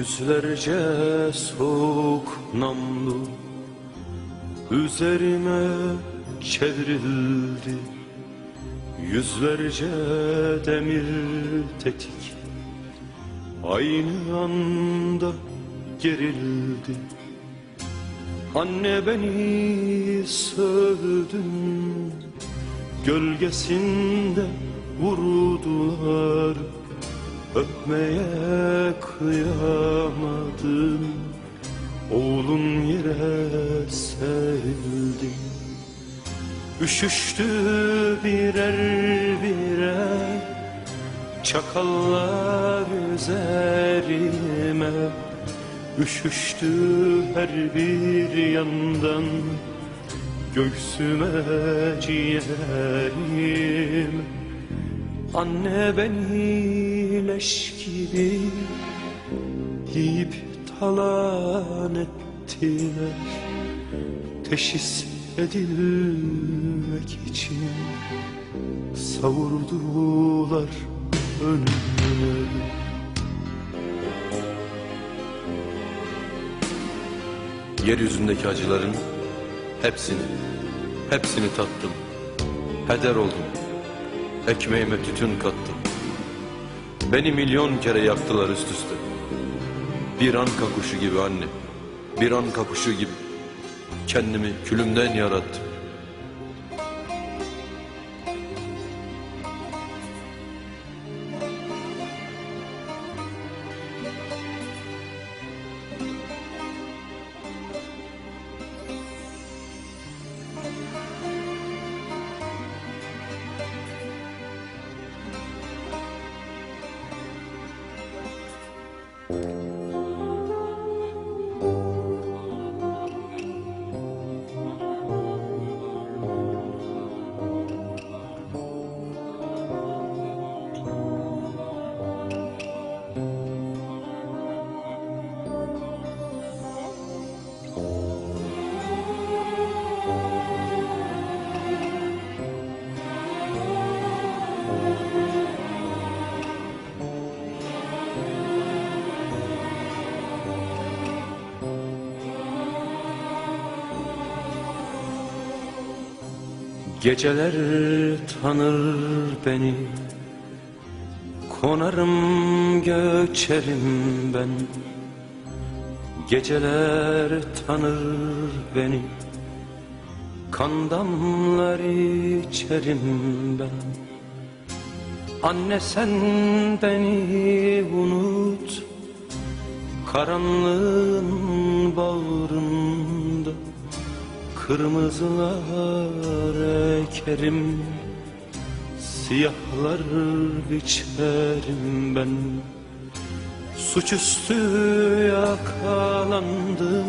Yüzlerce soğuk namlu Üzerime çevrildi. Yüzlerce demir tetik Aynı anda gerildi. Anne beni sövdün Gölgesinde vurdular Öpmeye kıyamadım. Oğlun yere serildi Üşüştü birer birer Çakallar üzerime. Üşüştü her bir yandan. Göğsüme ciğerim. Anne beni leş gibi Yiyip talan ettiler Teşhis edilmek için Savurdular önüme Yeryüzündeki acıların hepsini, hepsini tattım. Heder oldum. Ekmeğime tütün kattım. Beni milyon kere yaktılar üst üste. Bir anka kuşu gibi anne, bir anka kuşu gibi. Kendimi külümden yarattım. Geceler tanır beni. Konarım göçerim ben. Geceler tanır beni. Kan damlar içerim ben. Anne sen beni unut. Karanlığın bağrında Kırmızılar ekerim Siyahlar biçerim ben. Suçüstü yakalandım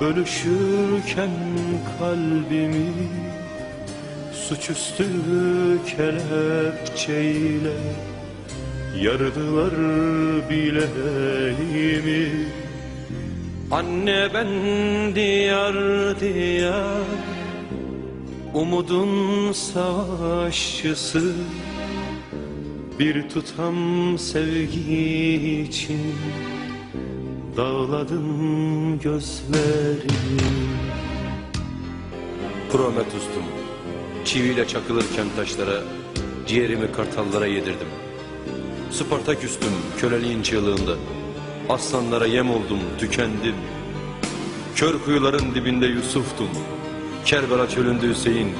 Bölüşürken kalbimi. Suçüstü kelepçeyle Yardılar bileğimi Anne ben diyar diyar Umudun savaşçısı. Bir tutam sevgi için Dağladım gözlerimi Prometus'tum Çiviyle çakılırken taşlara Ciğerimi kartallara yedirdim. Spartaküstüm köleliğin çığlığında Aslanlara yem oldum, tükendim. Kör kuyuların dibinde Yusuf'tum. Kerbela çölünde Hüseyin.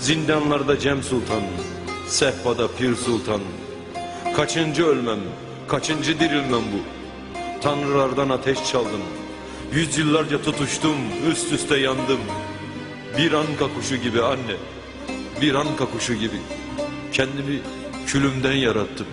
Zindanlarda Cem Sultan. Sehpada Pir Sultan. Kaçıncı ölmem, kaçıncı dirilmem bu. Tanrılardan ateş çaldım. Yüzyıllarca tutuştum, üst üste yandım. Bir anka kuşu gibi anne, bir anka kuşu gibi. Kendimi külümden yarattım.